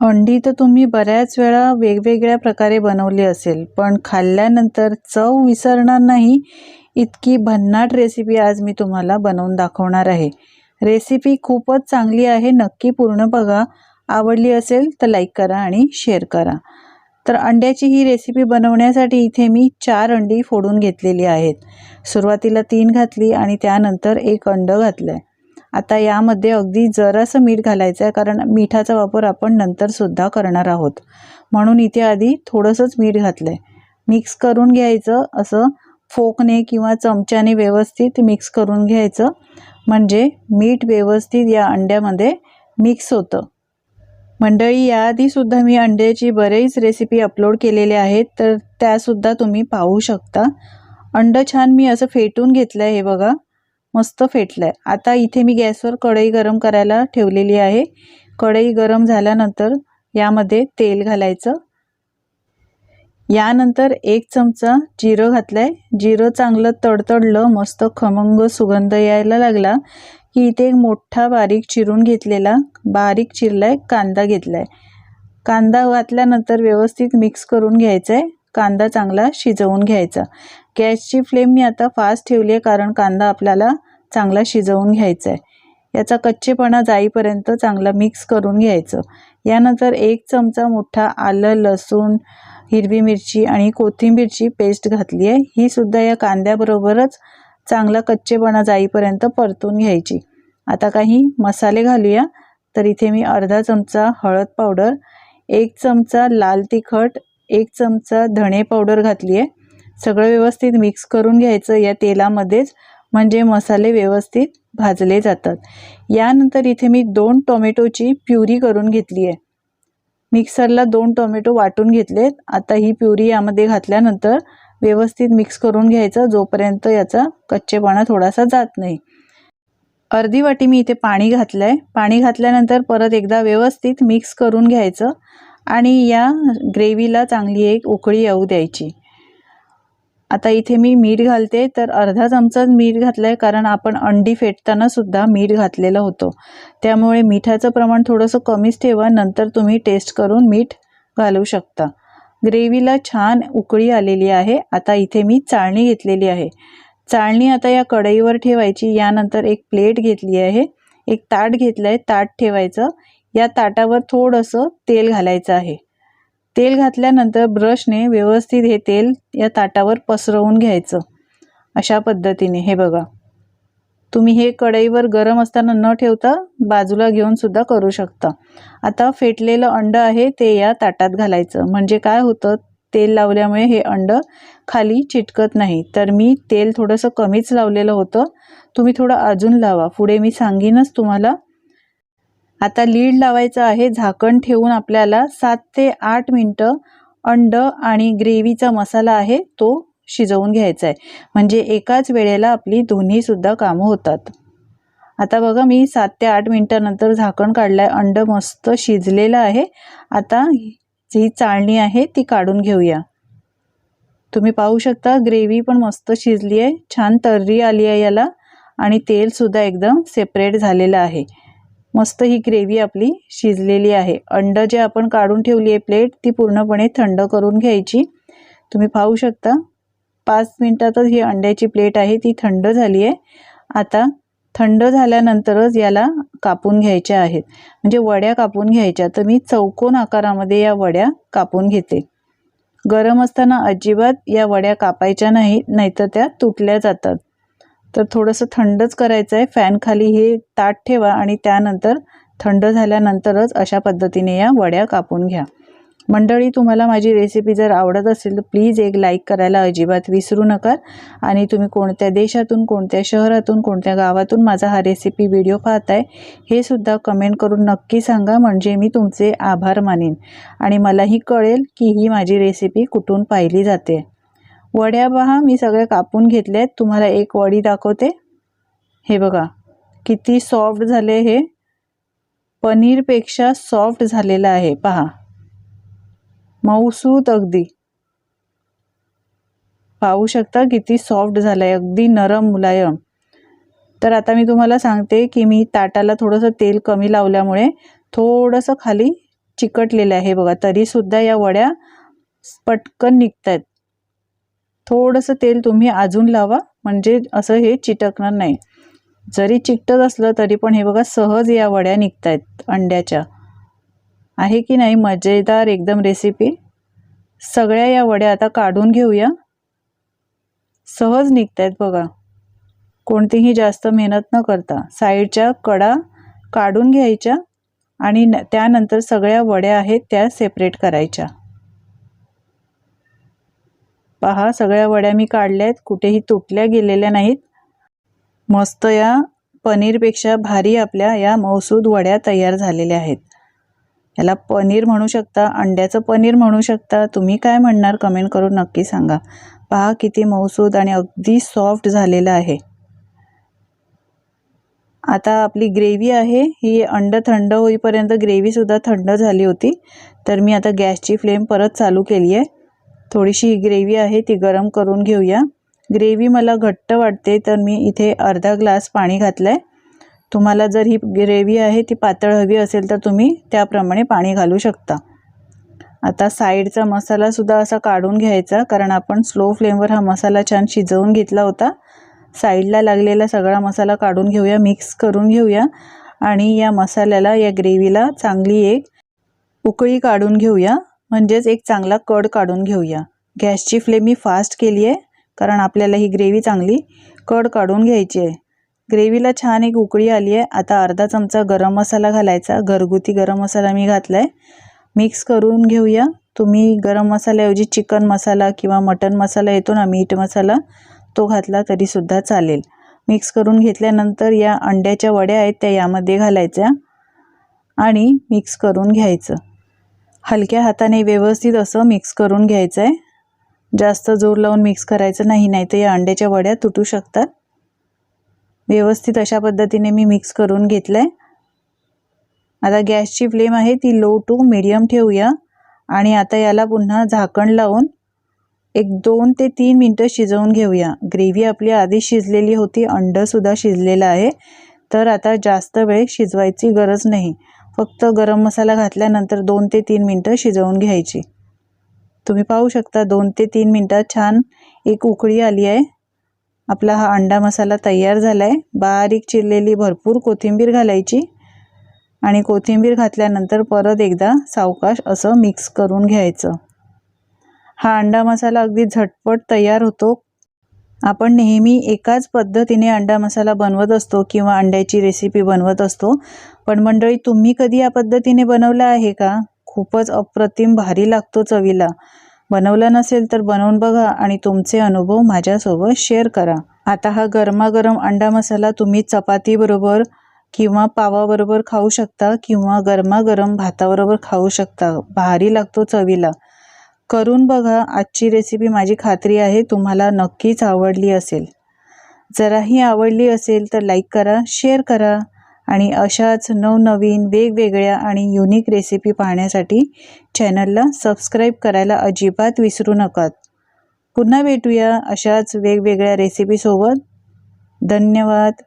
अंडी तर तुम्ही बऱ्याच वेळा वेगवेगळ्या प्रकारे बनवली असेल पण खाल्ल्यानंतर चव विसरणार नाही इतकी भन्नाट रेसिपी आज मी तुम्हाला बनवून दाखवणार आहे. रेसिपी खूपच चांगली आहे नक्की पूर्ण बघा. आवडली असेल तर लाईक करा आणि शेअर करा. तर अंड्याची ही रेसिपी बनवण्यासाठी इथे मी चार अंडी फोडून घेतलेली आहेत. सुरुवातीला तीन घातली आणि त्यानंतर एक अंड घातलं आहे आता यामध्ये अगदी जरासं मीठ घालायचं आहे कारण मिठाचा वापर आपण नंतरसुद्धा करणार आहोत. म्हणून इथे आधी थोडंसंच मीठ घातलं आहे मिक्स करून घ्यायचं असं फोकने किंवा चमच्याने व्यवस्थित मिक्स करून घ्यायचं. म्हणजे मीठ व्यवस्थित या अंड्यामध्ये मिक्स होतं. मंडळी याआधीसुद्धा मी अंड्याची बरेच रेसिपी अपलोड केलेले आहेत तर त्यासुद्धा तुम्ही पाहू शकता. अंड छान मी असं फेटून घेतलं आहे हे बघा. मस्त फेटलं आहे आता इथे मी गॅसवर कढई गरम करायला ठेवलेली आहे. कढई गरम झाल्यानंतर यामध्ये तेल घालायचं. यानंतर एक चमचा जिरं घातलं आहे जिरं चांगलं तडतडलं मस्त खमंग सुगंध यायला लागला की इथे एक मोठा बारीक चिरून घेतलेला बारीक चिरला आहे कांदा घेतला आहे कांदा घातल्यानंतर व्यवस्थित मिक्स करून घ्यायचा आहे कांदा चांगला शिजवून घ्यायचा. गॅसची फ्लेम मी आता फास्ट ठेवली आहे कारण कांदा आपल्याला चांगला शिजवून घ्यायचा आहे याचा कच्चेपणा जाईपर्यंत चांगला मिक्स करून घ्यायचं. यानंतर एक चमचा मोठा आलं लसूण हिरवी मिरची आणि कोथिंबीरची पेस्ट घातली आहे. ही सुद्धा या कांद्याबरोबरच चांगला कच्चेपणा जाईपर्यंत परतून घ्यायची. आता काही मसाले घालूया. तर इथे मी अर्धा चमचा हळद पावडर एक चमचा लाल तिखट एक चमचा धणे पावडर घातली आहे. सगळं व्यवस्थित मिक्स करून घ्यायचं या तेलामध्येच. म्हणजे मसाले व्यवस्थित भाजले जातात. यानंतर इथे मी दोन टोमॅटोची प्युरी करून घेतली आहे. मिक्सरला दोन टोमॅटो वाटून घेतलेत. आता ही प्युरी यामध्ये घातल्यानंतर व्यवस्थित मिक्स करून घ्यायचं जोपर्यंत याचा कच्चेपणा थोडासा जात नाही. अर्धी वाटी मी इथे पाणी घातलं आहे पाणी घातल्यानंतर परत एकदा व्यवस्थित मिक्स करून घ्यायचं आणि या ग्रेव्हीला चांगली एक उकळी येऊ द्यायची. आता इथे मी मीठ घालते तर अर्धा चमचाच मीठ घातलं आहे कारण आपण अंडी फेटताना सुद्धा मीठ घातलेलं होतं. त्यामुळे मिठाचं प्रमाण थोडंसं कमीच ठेवा नंतर तुम्ही टेस्ट करून मीठ घालू शकता. ग्रेव्हीला छान उकळी आलेली आहे. आता इथे मी चाळणी घेतलेली आहे. चाळणी आता या कढईवर ठेवायची. यानंतर एक प्लेट घेतली आहे. एक ताट घेतलं आहे ताट ठेवायचं. या ताटावर थोडंसं तेल घालायचं आहे. तेल घातल्यानंतर ब्रशने व्यवस्थित हे तेल या ताटावर पसरवून घ्यायचं. अशा पद्धतीने. हे बघा. तुम्ही हे कढईवर गरम असताना न ठेवता बाजूला घेऊन सुद्धा करू शकता. आता फेटलेलं अंड आहे ते या ताटात घालायचं. म्हणजे काय होतं? तेल लावल्यामुळे हे अंड खाली चिटकत नाही. तर मी तेल थोडंसं कमीच लावलेलं होतं. तुम्ही थोडं अजून लावा. पुढे मी सांगीनच तुम्हाला आता लीड लावायचं आहे झाकण ठेवून आपल्याला सात ते आठ मिनटं अंड आणि ग्रेव्हीचा मसाला आहे तो शिजवून घ्यायचा आहे म्हणजे एकाच वेळेला आपली दोन्हीसुद्धा कामं होतात. आता बघा मी सात ते आठ मिनटानंतर झाकण काढलं आहे अंड मस्त शिजलेलं आहे. आता जी चाळणी आहे ती काढून घेऊया. तुम्ही पाहू शकता ग्रेव्ही पण मस्त शिजली आहे छान तर्री आली आहे याला आणि तेलसुद्धा एकदम सेपरेट झालेलं आहे. मस्त ही ग्रेव्ही आपली शिजलेली आहे. अंड जे आपण काढून ठेवली आहे प्लेट ती पूर्णपणे थंड करून घ्यायची. तुम्ही पाहू शकता पाच मिनटातच ही अंड्याची प्लेट आहे ती थंड झाली आहे. आता थंड झाल्यानंतरच याला कापून घ्यायच्या आहेत. म्हणजे वड्या कापून घ्यायच्या. तर मी चौकोन आकारामध्ये या वड्या कापून घेते. गरम असताना अजिबात या वड्या कापायच्या नाही नाहीतर त्या तुटल्या जातात. तर थोडंसं थंडच करायचं आहे फॅनखाली हे ताट ठेवा आणि त्यानंतर थंड झाल्यानंतरच अशा पद्धतीने या वड्या कापून घ्या. मंडळी तुम्हाला माझी रेसिपी जर आवडत असेल तर प्लीज एक लाईक करायला अजिबात विसरू नका. आणि तुम्ही कोणत्या देशातून कोणत्या शहरातून कोणत्या गावातून माझा हा रेसिपी व्हिडिओ पाहताय हे सुद्धा कमेंट करून नक्की सांगा. म्हणजे मी तुमचे आभार मानेन. आणि मलाही कळेल की ही माझी रेसिपी कुठून पाहिली जाते. वड्या पहा मी सगळे कापून घेतले आहेत. तुम्हाला एक वडी दाखवते. हे बघा किती सॉफ्ट झाले हे. पनीरपेक्षा सॉफ्ट झालेलं आहे. पहा. मऊसूत अगदी. पाहू शकता किती सॉफ्ट झालं आहे अगदी नरम मुलायम. तर आता मी तुम्हाला सांगते की मी ताटाला थोडंसं तेल कमी लावल्यामुळे थोडंसं खाली चिकटलेलं आहे. बघा तरीसुद्धा या वड्या पटकन निघत आहेत थोडंसं तेल तुम्ही अजून लावा म्हणजे असं हे चिटकणार नाही. जरी चिकटत असलं तरी पण हे बघा सहज या वड्या निघत आहेत अंड्याच्या. आहे की नाही मजेदार एकदम रेसिपी सगळ्या या वड्या आता काढून घेऊया. सहज निघत आहेत बघा. कोणतीही जास्त मेहनत न करता साईडच्या कडा काढून घ्यायच्या आणि न त्यानंतर सगळ्या वड्या आहेत त्या सेपरेट करायच्या. पहा सगळ्या वड्या मी काढल्या आहेत कुठेही तुटल्या गेलेल्या नाहीत. मस्त या पनीरपेक्षा भारी आपल्या या मौसूद वड्या तयार झालेल्या आहेत. याला पनीर म्हणू शकता अंड्याचं पनीर म्हणू शकता तुम्ही काय म्हणणार कमेंट करून नक्की सांगा. पहा किती मौसूद आणि अगदी सॉफ्ट झालेलं आहे. आता आपली ग्रेव्ही आहे ही अंड थंड होईपर्यंत ग्रेव्हीसुद्धा थंड झाली होती. तर मी आता गॅसची फ्लेम परत चालू केली आहे. थोडीशी ही ग्रेव्ही आहे ती गरम करून घेऊया. ग्रेव्ही मला घट्ट वाटते तर मी इथे अर्धा ग्लास पाणी घातलं आहे तुम्हाला जर ही ग्रेव्ही आहे ती पातळ हवी असेल तर तुम्ही त्याप्रमाणे पाणी घालू शकता. आता साईडचा मसालासुद्धा असा काढून घ्यायचा कारण आपण स्लो फ्लेमवर हा मसाला छान शिजवून घेतला होता. साईडला लागलेला सगळा मसाला काढून घेऊया मिक्स करून घेऊया. आणि या मसाल्याला या ग्रेव्हीला चांगली एक उकळी काढून घेऊया. म्हणजेच एक चांगला कड काढून घेऊया. गॅसची फ्लेम मी फास्ट केली आहे कारण आपल्याला ही ग्रेव्ही चांगली कड काढून घ्यायची आहे. ग्रेव्हीला छान एक उकळी आली आहे. आता अर्धा चमचा गरम मसाला घालायचा. घरगुती गरम मसाला मी घातला आहे मिक्स करून घेऊया. तुम्ही गरम मसाल्याऐवजी चिकन मसाला किंवा मटन मसाला येतो ना मीठ मसाला तो घातला तरीसुद्धा चालेल. मिक्स करून घेतल्यानंतर या अंड्याच्या वड्या आहेत त्या यामध्ये घालायच्या आणि मिक्स करून घ्यायचं. हलक्या हाताने व्यवस्थित असं मिक्स करून घ्यायचं आहे जास्त जोर लावून मिक्स करायचं नाही नाही तर या अंड्याच्या वड्या तुटू शकतात. व्यवस्थित अशा पद्धतीने मी मिक्स करून घेतलं आहे आता गॅसची फ्लेम आहे ती लो टू मिडियम ठेवूया. आणि आता याला पुन्हा झाकण लावून एक दोन ते तीन मिनटं शिजवून घेऊया. ग्रेव्ही आपली आधी शिजलेली होती अंडंसुद्धा शिजलेलं आहे. तर आता जास्त वेळ शिजवायची गरज नाही. फक्त गरम मसाला घातल्यानंतर दोन ते तीन मिनटं शिजवून घ्यायची. तुम्ही पाहू शकता दोन ते तीन मिनटात छान एक उकळी आली आहे. आपला हा अंडा मसाला तयार झाला आहे बारीक चिरलेली भरपूर कोथिंबीर घालायची आणि कोथिंबीर घातल्यानंतर परत एकदा सावकाश असं मिक्स करून घ्यायचं. हा अंडा मसाला अगदी झटपट तयार होतो. आपण नेहमी एकाच पद्धतीने अंडा मसाला बनवत असतो किंवा अंड्याची रेसिपी बनवत असतो. पण मंडळी तुम्ही कधी या पद्धतीने बनवला आहे का? खूपच अप्रतिम भारी लागतो चवीला. बनवला नसेल तर बनवून बघा आणि तुमचे अनुभव माझ्यासोबत शेअर करा. आता हा गरमागरम अंडा मसाला तुम्ही चपातीबरोबर किंवा पावाबरोबर खाऊ शकता किंवा गरमागरम भाताबरोबर खाऊ शकता. भारी लागतो चवीला. करून बघा आजची रेसिपी माझी खात्री आहे तुम्हाला नक्कीच आवडली असेल. जराही आवडली असेल तर लाईक करा शेअर करा आणि अशाच नवनवीन वेगवेगळ्या आणि युनिक रेसिपी पाहण्यासाठी चॅनलला सबस्क्राईब करायला अजिबात विसरू नका. पुन्हा भेटूया अशाच वेगवेगळ्या रेसिपीसोबत धन्यवाद.